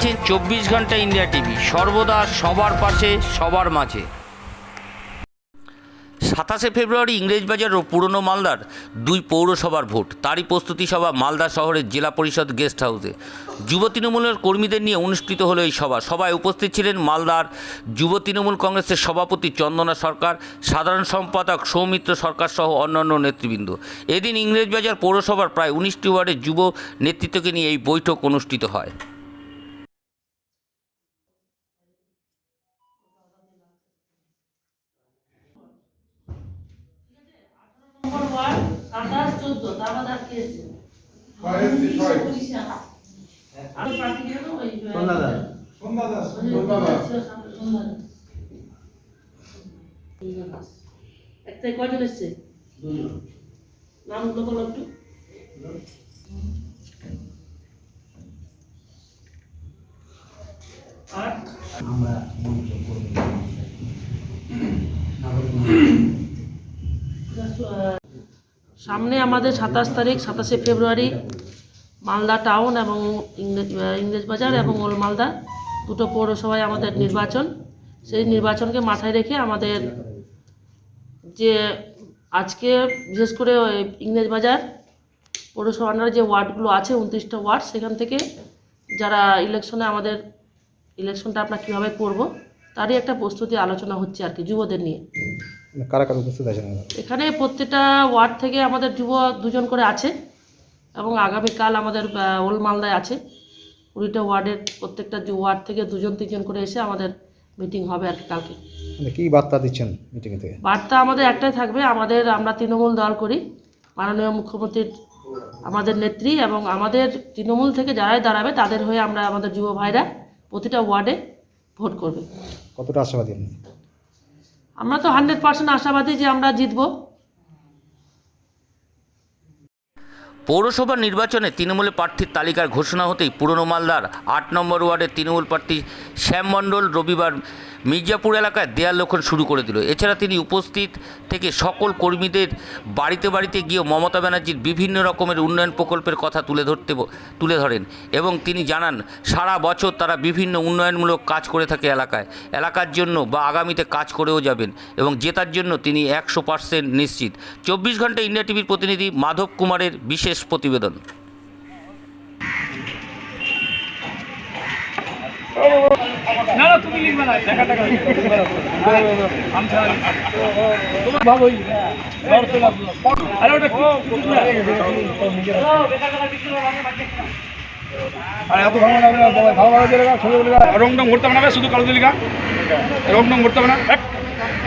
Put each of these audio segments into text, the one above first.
দেখছেন চব্বিশ ঘণ্টা ইন্ডিয়া টিভি। সর্বদা সবার পাশে, সবার মাঝে। সাতাশে ফেব্রুয়ারি ইংরেজবাজার ও পুরনো মালদার দুই পৌরসভার ভোট। তারই প্রস্তুতি সভা মালদা শহরের জেলা পরিষদ গেস্ট হাউসে। যুব তৃণমূলের কর্মীদের নিয়ে অনুষ্ঠিত হলো এই সভা। সভায় উপস্থিত ছিলেন মালদার যুব তৃণমূল কংগ্রেসের সভাপতি চন্দনা সরকার, সাধারণ সম্পাদক সৌমিত্র সরকার সহ অন্যান্য নেতৃবৃন্দ। এদিন ইংরেজবাজার পৌরসভার প্রায় উনিশটি ওয়ার্ডের যুব নেতৃত্বকে নিয়ে এই বৈঠক অনুষ্ঠিত হয়। চোদ্দ তারপর আর কে এসছে? ওই, নামগুলো বলো একটু। আর আমরা করব। সামনে আমাদের সাতাশ তারিখ, সাতাশে ফেব্রুয়ারি, মালদা টাউন এবং ইংরেজ বাজার এবং ওল মালদা দুটো পৌরসভায় আমাদের নির্বাচন। সেই নির্বাচনকে মাথায় রেখে আমাদের যে আজকে, বিশেষ করে ওই ইংরেজবাজার পৌরসভার যে ওয়ার্ডগুলো আছে, উনত্রিশটা ওয়ার্ড, সেখান থেকে যারা ইলেকশনে আমাদের ইলেকশনটা আমরা কীভাবে করব, তারই একটা প্রস্তুতি আলোচনা হচ্ছে আর কি, যুবদের নিয়ে। কারা কারা উপস্থিত আছেন এখানে? প্রত্যেকটা ওয়ার্ড থেকে আমাদের যুব দুজন করে আছে এবং আগামীকাল আমাদের ওল্ড মালদায় আছে। কুড়িটা ওয়ার্ডের প্রত্যেকটা যু- ওয়ার্ড থেকে দুজন তিনজন করে এসে আমাদের মিটিং হবে আর কালকে। মানে কি বার্তা দিচ্ছেন মিটিং থেকে? বার্তা আমাদের একটাই থাকবে আমাদের আমরা তৃণমূল দল করি মাননীয় মুখ্যমন্ত্রীর আমাদের নেত্রী এবং আমাদের তৃণমূল থেকে যারাই দাঁড়াবে তাদের হয়ে আমরা আমাদের যুব ভাইরা প্রতিটা ওয়ার্ডে ভোট করবে। কতটা আশাবাদী আমরা তো হান্ড্রেড পার্সেন্ট আশাবাদী যে আমরা জিতবো। পৌরসভা নির্বাচনে তৃণমূলের প্রার্থীর তালিকার ঘোষণা হতেই পুরনো মালদার আট নম্বর ওয়ার্ডের তৃণমূল প্রার্থী শ্যাম মণ্ডল রবিবার মির্জাপুর এলাকায় দেয়াল লক্ষণ শুরু করে দিল। এছাড়া তিনি উপস্থিত থেকে সকল কর্মীদের বাড়িতে বাড়িতে গিয়ে মমতা ব্যানার্জির বিভিন্ন রকমের উন্নয়ন প্রকল্পের কথা তুলে ধরতে তুলে ধরেন এবং তিনি জানান, সারা বছর তারা বিভিন্ন উন্নয়নমূলক কাজ করে থাকে এলাকায়। এলাকার জন্য বা আগামীতে কাজ করেও যাবেন এবং জেতার জন্য তিনি একশো পার্সেন্ট নিশ্চিত। চব্বিশ ঘণ্টা ইন্ডিয়া টিভির প্রতিনিধি মাধব কুমারের বিশেষ প্রতিবেদন না না তুমি লিখবে না টাকা টাকা আমি ছাড়া তোমার আরে ওটা আরে এত ভালো লাগবে। রং টং ভরতে হবে না শুধু কালো দিয়ে লেখা রং টং ভরতে হবে না।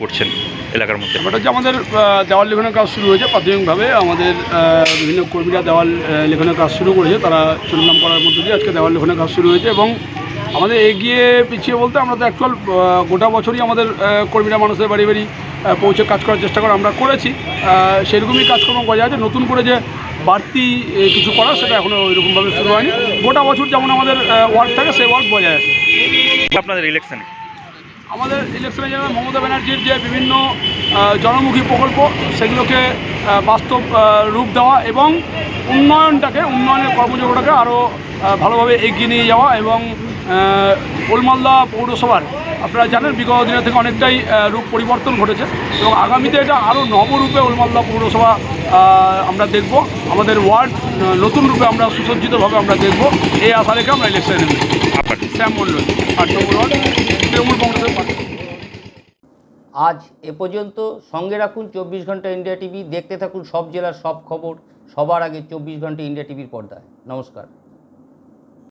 করছেন এলাকার মধ্যে? ব্যাপারটা হচ্ছে আমাদের দেওয়াল লেখনের কাজ শুরু হয়েছে প্রাথমিকভাবে। আমাদের বিভিন্ন কর্মীরা দেওয়াল লেখনের কাজ শুরু করেছে। তারা চুনলাম করার মধ্যে দিয়ে আজকে দেওয়াল লেখনের কাজ শুরু হয়েছে এবং আমাদের এগিয়ে পিছিয়ে বলতে আমরা তো অ্যাকচুয়াল গোটা বছরই আমাদের কর্মীরা মানুষের বাড়ি বাড়ি পৌঁছে কাজ করার চেষ্টা করে আমরা করেছি। সেরকমই কাজকর্ম বজায় আছে নতুন করে যে বাড়তি কিছু করা সেটা এখনও ওইরকমভাবে শুরু হয়নি। গোটা বছর যেমন আমাদের ওয়ার্ক থাকে সেই ওয়ার্ক বজায় আছে। আপনাদের ইলেকশনে আমাদের ইলেকশনে যেন মমতা ব্যানার্জির যে বিভিন্ন জনমুখী প্রকল্প সেগুলোকে বাস্তব রূপ দেওয়া এবং উন্নয়নটাকে উন্নয়নের কর্মযোগ্যটাকে আরও ভালোভাবে এগিয়ে নিয়ে যাওয়া এবং আহ, ওলমালদা পৌরসভার আপনারা জানেন বিগত দিনের থেকে অনেকটাই রূপ পরিবর্তন ঘটেছে। এবং আগামীতে এটা আরও নবরূপে ওলমালদা পৌরসভা আমরা দেখব। আমাদের ওয়ার্ড নতুন রূপে আমরা সুসজ্জিতভাবে আমরা দেখব। এই আশা রেখে আমরা ইলেকশনে নেব শ্যাম মণ্ডল আট নম্বর ওয়ার্ড তৃণমূল কংগ্রেসের আজ এ পর্যন্ত সঙ্গে রাখুন চব্বিশ ঘণ্টা ইন্ডিয়া টিভি দেখতে থাকুন সব জেলার সব খবর সবার আগে চব্বিশ ঘণ্টা ইন্ডিয়া টিভির পর্দায়। নমস্কার।